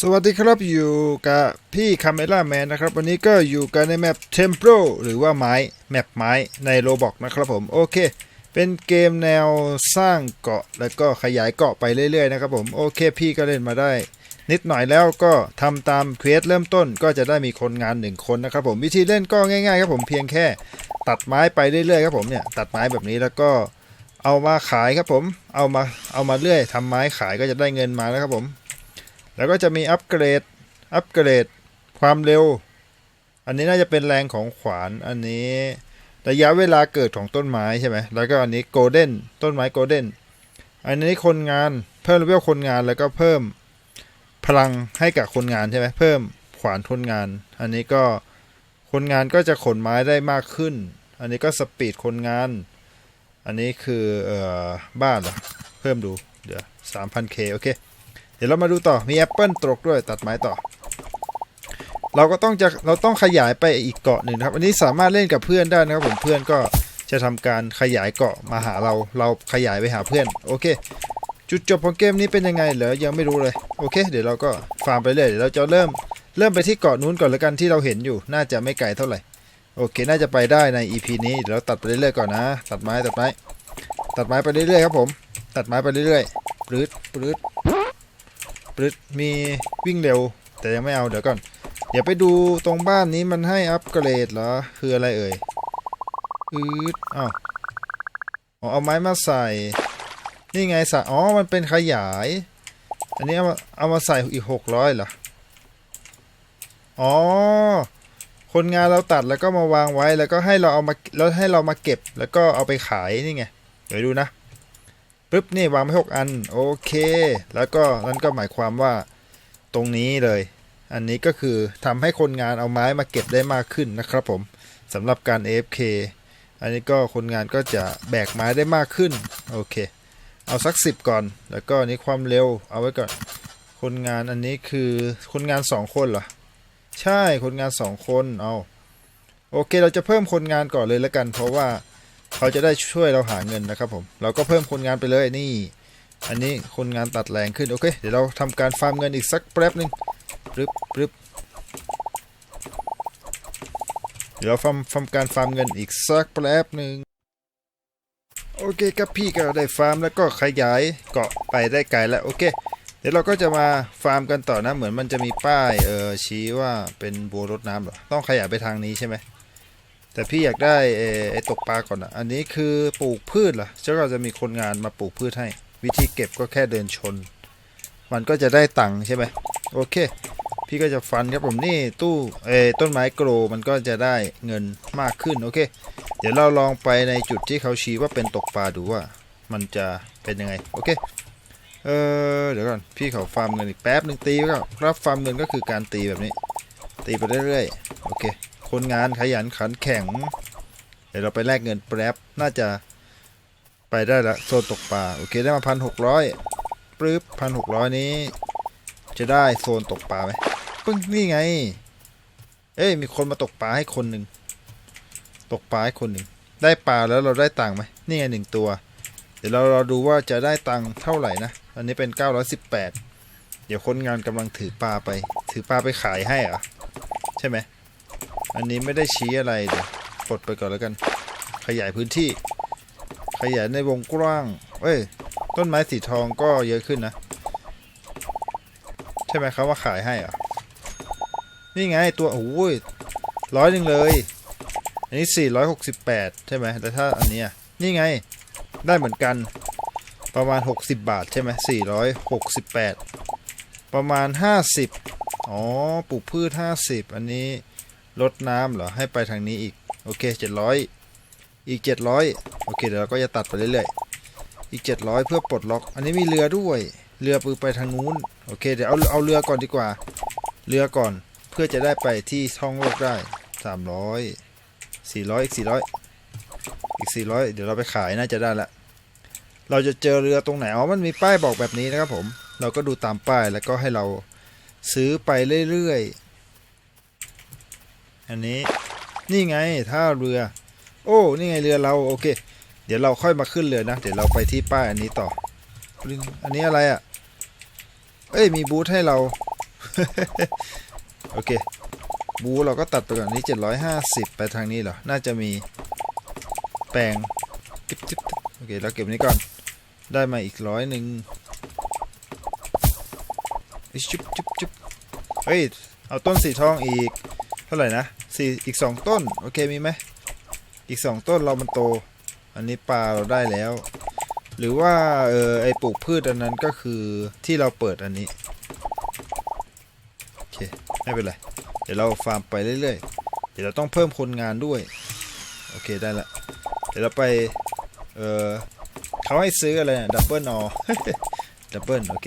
สวัสดีครับอยู่กับพี่คาเมล่าแมนนะครับ วันนี้ก็อยู่กันในแมปเทม p ปหรือว่าไม้แมปไม้ในโรบอกนะครับผมโอเค เป็นเกมแนวสร้างเกาะแล้วก็ขยายเกาะไปเรื่อยๆนะครับผมโอเค พี่ก็เล่นมาได้ นิดหน่อยแล้วก็ทำตามเควสเริ่มต้นก็จะได้มีคนงานหนึ่งคนนะครับผมวิธีเล่นก็ง่ายๆครับผมเพียงแค่ ตัดไม้ไปเรื่อยๆครับผมเนี่ยตัดไม้แบบนี้แล้วก็เอามาขายครับผมเอามาเอามาเรื่อยทำไม้ขายก็จะได้เงินมาแล้วครับผม แล้วก็จะมีอัปเกรด อัปเกรด ความเร็ว อันนี้น่าจะเป็นแรงของขวาน อันนี้ระยะเวลาเกิดของต้นไม้ใช่ไหม แล้วก็อันนี้โกลเด้น ต้นไม้โกลเด้น อันนี้คนงาน เพิ่มเลเวลคนงาน แล้วก็เพิ่มพลังให้กับคนงานใช่ไหม เพิ่มขวานคนงาน อันนี้ก็คนงานก็จะขนไม้ได้มากขึ้น อันนี้ก็สปีดคนงาน อันนี้คือออบ้านเหรอ เพิ่มดู เดี๋ยว 3,000k โอเค เดี๋ยวเรามาดูต่อมีแอปเปิลตกด้วยตัดไม้ต่อ เราก็ต้องจะเราต้องขยายไปอีกเกาะหนึ่งครับ อันนี้สามารถเล่นกับเพื่อนได้นะครับผมเพื่อนก็จะทำการขยายเกาะมาหาเรา เราขยายไปหาเพื่อน โอเค จุดจบของเกมนี้เป็นยังไงเหรอยังไม่รู้เลย โอเค เดี๋ยวเราก็ฟาร์มไปเรื่อยเดี๋ยวเราจะเริ่มเริ่มไปที่เกาะนู้นก่อนล้วกันที่เราเห็นอยู่ น่าจะไม่ไกลเท่าไหร่ โอเค น่าจะไปได้ใน EP นี้เดี๋ยวเราตัดไปเรื่อยๆก่อนนะ ตัดไม้ตัดไม้ ตัดไม้ไปเรื่อยๆครับผม ตัดไม้ไปเรื่อยๆปรืดปรืด ปรึดมีวิ่งเร็ว แต่ยังไม่เอาเดี๋ยวก่อนเดี๋ยวไปดูตรงบ้านนี้มันให้อัปเกรดเหรอ คืออะไรเอ่ยอืดอ้าวอ๋อเอาไม้มาใส่ นี่ไงส่อ๋อ มันเป็นขยาย อันนี้เอามาเอามาใส่อีกหกร้อยเหรอ อ๋อ คนงานเราตัดแล้วก็มาวางไว้แล้วก็ให้เราเอามาแล้วให้เรามาเก็บแล้วก็เอาไปขายนี่ไง เดี๋ยวดูนะ ปึ๊บนี่วางไว้หกอันโอเค แล้วก็นั่นก็หมายความว่าตรงนี้เลย อันนี้ก็คือทำให้คนงานเอาไม้มาเก็บได้มากขึ้นนะครับผมสำหรับการ AFK อันนี้ก็คนงานก็จะแบกไม้ได้มากขึ้นโอเค เอาสักสิบก่อน แล้วก็นนี้ความเร็วเอาไว้ก่อน คนงานอันนี้คือคนงานสองคนเหรอใช่คนงานสองคนเอาโอเคเราจะเพิ่มคนงานก่อนเลยแล้วกัน เพราะว่า เขาจะได้ช่วยเราหาเงินนะครับผม เราก็เพิ่มคนงานไปเลยนี่ อันนี้คนงานตัดแรงขึ้นโอเค เดี๋ยวเราทำการฟาร์มเงินอีกสักแป๊บหนึ่งรึบปรึบเดี๋ยวเราฟาร์มฟาร์มการฟาร์มเงินอีกสักแป๊บหนึ่งโอเคครับพี่ก็ได้ฟาร์มแล้วก็ขยายเกาะไปได้ไกลแล้วโอเค เดี๋ยวเราก็จะมาฟาร์มกันต่อนะเหมือนมันจะมีป้ายเออชี้ว่าเป็นบัวรดน้ำเหรอต้องขยายไปทางนี้ใช่ไหม แต่พี่อยากได้ไอ้ตกปลาก่อนอะ อันนี้คือปลูกพืชเหรอเจ้าก็จะมีคนงานมาปลูกพืชให้ วิธีเก็บก็แค่เดินชน มันก็จะได้ตังค์ใช่ไหมโอเค พี่ก็จะฟันครับผมนี่ตู้เอต้นไม้โกรมันก็จะได้เงินมากขึ้นโอเค เดี๋ยวเราลองไปในจุดที่เขาชี้ว่าเป็นตกปลาดูว่า มันจะเป็นยังไงโอเคเออเดี๋ยวก่อนพี่เขาฟาร์มเงินอีกแป๊บหนึ่งตีก่อนรับฟาร์มเงินก็คือการตีแบบนี้ ตีไปเรื่อยๆโอเค คนงานขยันขันแข็ง เดี๋ยวเราไปแลกเงินแป๊บน่าจะไปได้ละโซนตกปลาโอเคได้มาพันหกร้อยปึ๊บพันหกร้อยนี้ จะได้โซนตกปลาไหมปึ้งนี่ไง เอ้ยมีคนมาตกปลาให้คนหนึ่งตกปลาให้คนหนึ่งได้ปลาแล้วเราได้ตังค์ไหมนี่ไงหนึ่งตัว เดี๋ยวเราเรอดูว่าจะได้ตังค์เท่าไหร่นะอันนี้เป็น 918 เดี๋ยวคนงานกำลังถือปลาไป ถือปลาไปขายให้เหรอใช่ไหม อันนี้ไม่ได้ชี้อะไรเดี๋ยวปลดไปก่อนแล้วกัน ขยายพื้นที่ ขยายในวงกว้าง เอ้ย ต้นไม้สีทองก็เยอะขึ้นนะ ใช่ไหมครับว่าขายให้อะนี่ไงตัวโอ้ยร้อยหนึ่งเลย อันนี้ 468 ใช่ไหมแต่ถ้าอันนี้นี่ไง ได้เหมือนกันประมาณ 60 บาทใช่ไหม468 ประมาณ 50 อ๋อ ปลูกพืช 50 อันนี้ ลดน้ำเหรอ ให้ไปทางนี้อีก โอเค 700 อีก 700 โอเค เดี๋ยวเราก็จะตัดไปเรื่อยๆ อีก 700 เพื่อปลดล็อก อันนี้มีเรือด้วย เรือปือไปทางนู้น โอเค เดี๋ยวเอาเอาเรือก่อนดีกว่า เรือก่อน เพื่อจะได้ไปที่ท่องโลกได้ 300 400 อีก 400 อีก 400 เดี๋ยวเราไปขายน่าจะได้ละ เราจะเจอเรือตรงไหน อ๋อ มันมีป้ายบอกแบบนี้นะครับผม เราก็ดูตามป้ายแล้วก็ให้เราซื้อไปเรื่อยๆ อันนี้นี่ไงท่าเรือ โอ้นี่ไงเรือเราโอเค เดี๋ยวเราค่อยมาขึ้นเรือนะ เดี๋ยวเราไปที่ป้ายอันนี้ต่อ อันนี้อะไรอะ่ะเอ้ยมีบูธให้เรา โอเค บูเราก็ตัดไปก่อนนี้ 750 ไปทางนี้เหรอ น่าจะมีแปลงจิ๊บจิ๊บโอเคเราเก็บนี้ก่อน ได้มาอีกร้อยหนึ่งจุ๊บจุ๊บจุ๊บเฮ้ย เอาต้นสีทองอีก เท่าไหร่นะสี่อีกสองต้น โอเคมีไหมอีกสองต้นเรามันโต อันนี้ปลาเราได้แล้ว หรือว่าเออไอปลูกพืชอันนั้นก็คือที่เราเปิดอันนี้ โอเคไม่เป็นไร เดี๋ยวเราฟาร์มไปเรื่อยๆ เดี๋ยวเราต้องเพิ่มคนงานด้วย โอเคได้ละ เดี๋ยวเราไปเออเขาให้ซื้ออะไรดับเบิลอดับเบิลโอเค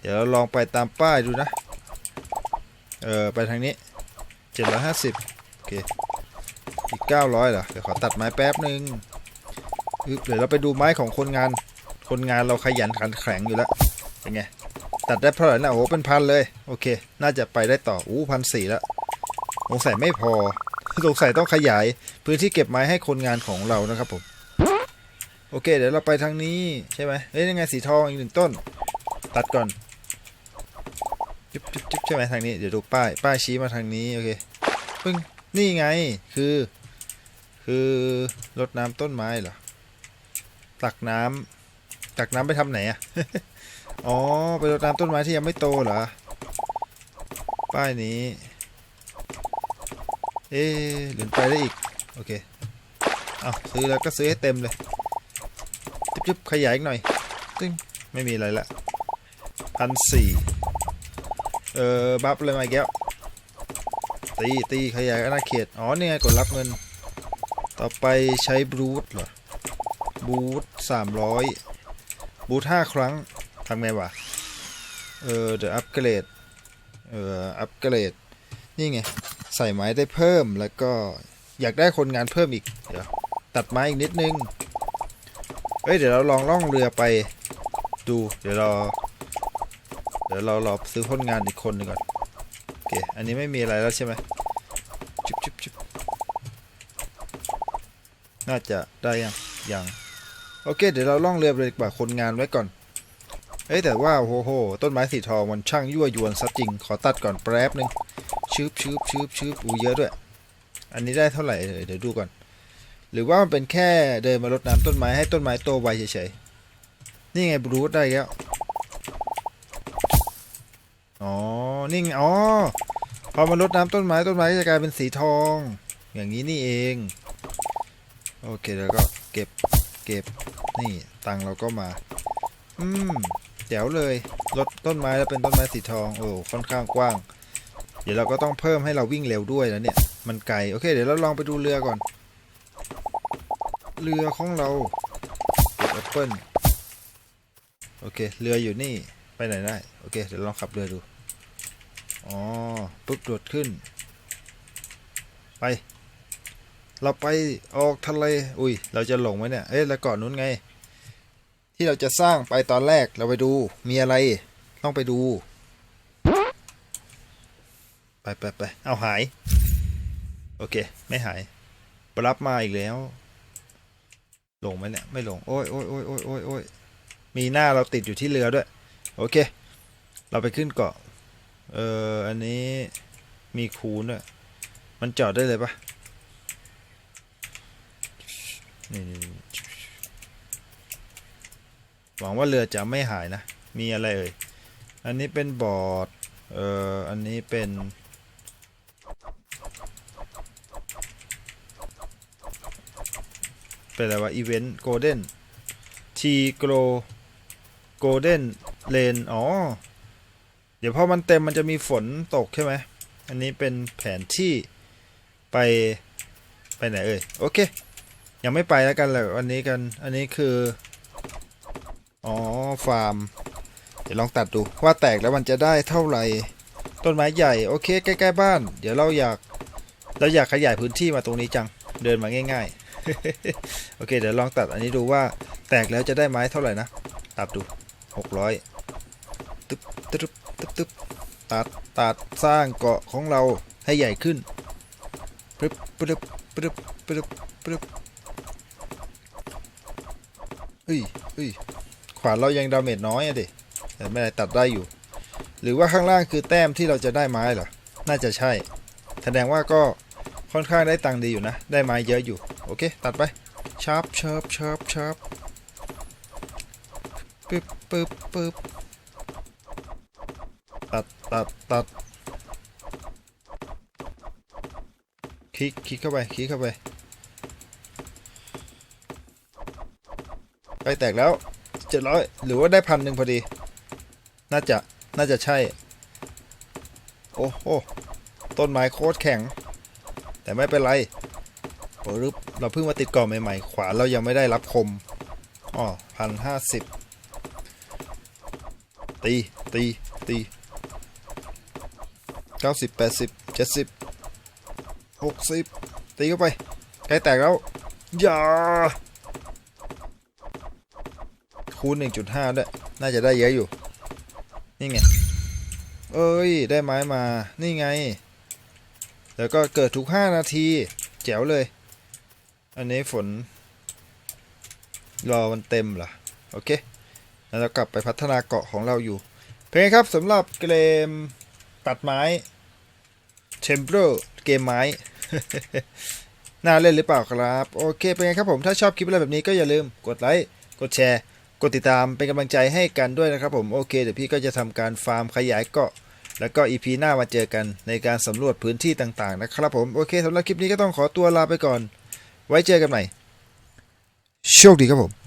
เดี๋ยวเราลองไปตามป้ายดูนะ เออไปทางนี้ 750โอเค อีก900เหรอ เดี๋ยวขอตัดไม้แป๊บนึงเดี๋ยวเราไปดูไม้ของคนงาน คนงานเราขยันขันแข็งอยู่แล้ว เป็นไง ตัดได้เท่าไหร่นะโอ้เป็นพันเลย โอเค น่าจะไปได้ต่อ อู้พันสี่แล้วสงสัยไม่พอ สงสัยต้องขยาย พื้นที่เก็บไม้ให้คนงานของเรานะครับผม โอเค เดี๋ยวเราไปทางนี้ใช่ไหมเฮ้ยยังไงสีทองอีกหนึ่งต้น ตัดก่อน จุ๊บจุ๊บจุ๊บใช่ไหมทางนี้ เดี๋ยวดูป้าย ป้ายชี้มาทางนี้ โอเคปึ้ง นี่ไง คือ คือรดน้ำต้นไม้เหรอ ตักน้ำตักน้ำไปทำไหนอะอ๋อ ไปรดน้ำต้นไม้ที่ยังไม่โตเหรอ ป้ายนี้ เอ๊หรือไปได้อีก โอเค เอาซื้อแล้วก็ซื้อให้เต็มเลยจุ๊บๆขยายอีกหน่อยตึ้งไม่มีอะไรละพันสี่ เออบัฟเลยมาแก้วตีตีขยายอาณาเขต อ๋อเนี่ยกดรับเงิน ต่อไปใช้บูทเหรอ บูทสามร้อยบูทห้าครั้งทำไงวะ เออเดี๋ยวอัปเกรด เอออัปเกรด นี่ไง ใส่ไม้ได้เพิ่มแล้วก็อยากได้คนงานเพิ่มอีก เดี๋ยว ตัดไม้อีกนิดนึงเอ้ย เดี๋ยวเราลองล่องเรือไป ดู เดี๋ยวเรา ดี๋ยวเรารอซื้อคนงานอีกคนหนึ่งก่อนโอเคอันนี้ไม่มีอะไรแล้วใช่ไหมจุบจุบจุบน่าจะได้ยังยังโอเค เดี๋ยวเราล่องเรือไปดีกว่าคนงานไว้ก่อนเอ้แต่ว่าโอ้โหต้นไม้สีทองมันช่างยั่วยวนซะจริง ขอตัดก่อนแป๊บนึงชืบชืบชืบชืบอูเยอะด้วย อันนี้ได้เท่าไหร่เอ่ยเดี๋ยวดูก่อน หรือว่ามันเป็นแค่เดินมารดน้ำต้นไม้ให้ต้นไม้โตไวเฉยๆนี่ไงบรูทได้แล้ว อ๋อ นี่ไงอ๋อ พอมารดน้ำต้นไม้ต้นไม้ก็จะกลายเป็นสีทอง อย่างนี้นี่เอง โอเคแล้วก็เก็บ เก็บ นี่ตังเราก็มา อืมแจ๋วเลยรดต้นไม้แล้วเป็นต้นไม้สีทอง โอ้ค่อนข้างกว้าง เดี๋ยวเราก็ต้องเพิ่มให้เราวิ่งเร็วด้วยแล้วเนี่ย มันไกล โอเค เดี๋ยวเราลองไปดูเรือก่อน เรือของเราก็บแอปเปิลโอเค เรืออยู่นี่ ไปไหนได้ โอเค เดี๋ยวลองขับเรือดู อ๋อปุ๊บโดดขึ้น ไป เราไปออกทะเลอุ้ย เราจะหลงไหมเนี่ย เอ้ยแล้วเกาะนู้นไง ที่เราจะสร้างไปตอนแรกเราไปดูมีอะไร ต้องไปดู ไปไปไปเอาหาย โอเค ไม่หายปรับมาอีกแล้ว หลงไหมเนี่ย ไม่หลง โอ้ยโอ้ยโอ้ยโอ้ยโอ้ยมีหน้าเราติดอยู่ที่เรือด้วย โอเค เราไปขึ้นเกาะ เอออันนี้มีคูนด้วยมันจอดได้เลยปะนี่นี่นี่หวังว่าเรือจะไม่หายนะ มีอะไรเอ่ย อันนี้เป็นบอร์ด เอ่อ อันนี้เป็น เป็นอะไรวะ อีเวนต์โกลเด้นทีโกลโกลเด้นเลน อ๋อ ดี๋ยวพอมันเต็มมันจะมีฝนตกใช่ไหม อันนี้เป็นแผนที่ไปไปไหนเอ่ย โอเค ยังไม่ไปแล้วกันเลยวันนี้กัน อันนี้คือ อ๋อ ฟาร์ม เดี๋ยวลองตัดดูว่าแตกแล้วมันจะได้เท่าไหร่ ต้นไม้ใหญ่ โอเค ใกล้ๆบ้าน เดี๋ยวเราอยากเราอยากขยายพื้นที่มาตรงนี้จัง เดินมาง่ายๆ โอเค เดี๋ยวลองตัดอันนี้ดูว่าแตกแล้วจะได้ไม้เท่าไหร่นะ ตัดดู 600ตึ๊บตึ๊บ ตึ๊บตัดตัดสร้างเกาะของเราให้ใหญ่ขึ้นปึ๊บปึ๊บปึ๊บปึ๊บปึ๊บเฮ้ยเฮ้ยขวานเรายังดาเมจน้อยอะดิแต่ไม่ได้ตัดได้อยู่ หรือว่าข้างล่างคือแต้มที่เราจะได้ไม้เหรอ น่าจะใช่ แสดงว่าก็ค่อนข้างได้ตังค์ดีอยู่นะ ได้ไม้เยอะอยู่ โอเค ตัดไปชาร์ปชาร์ปชาร์ปชาร์ปปึ๊บปึ๊บปึ๊บ ตัดตัดคลิกคลิกเข้าไปคลิกเข้าไปไปแตกแล้วเจ็ดร้อยหรือว่าได้พันหนึ่งพอดี น่าจะน่าจะใช่ โอ้โหต้นไม้โคตรแข็ง แต่ไม่เป็นไรโอ้รึเราเพิ่งมาติดก่อนใหม่ๆ ขวาเรายังไม่ได้รับคมอ๋อพันห้าสิบตีตีตี ก้าสิบแปดสิบเจ็ดสิบหกสิบตีเข้าไปใกล้แตกแล้วอย่าคูณ1.5ด้วย น่าจะได้เยอะอยู่ นี่ไง เอ้ย ได้ไม้มา นี่ไง แล้วก็เกิดทุก5นาที แจ๋วเลย อันนี้ฝน รอมันเต็มเหรอ โอเค แล้วเรากลับไปพัฒนาเกาะของเราอยู่เป็นไงครับสำหรับเกมตัดไม้ เทมเ r อร์เกมไม้ น่าเล่นหรือเปล่าครับ โอเค เป็นไงครับผม ถ้าชอบคลิปอะไรแบบนี้ก็อย่าลืมกดไลค์ กดแชร์ กดติดตามเป็นกำลังใจให้กันด้วยนะครับผม โอเค เดี๋ยวพี่ก็จะทำการฟาร์มขยายเกาะ แล้วก็อีพีหน้ามาเจอกันในการสำรวจพื้นที่ต่างๆนะครับผม โอเคสำหรับคลิปนี้ก็ต้องขอตัวลาไปก่อน ไว้เจอกันใหม่ โชคดีครับผม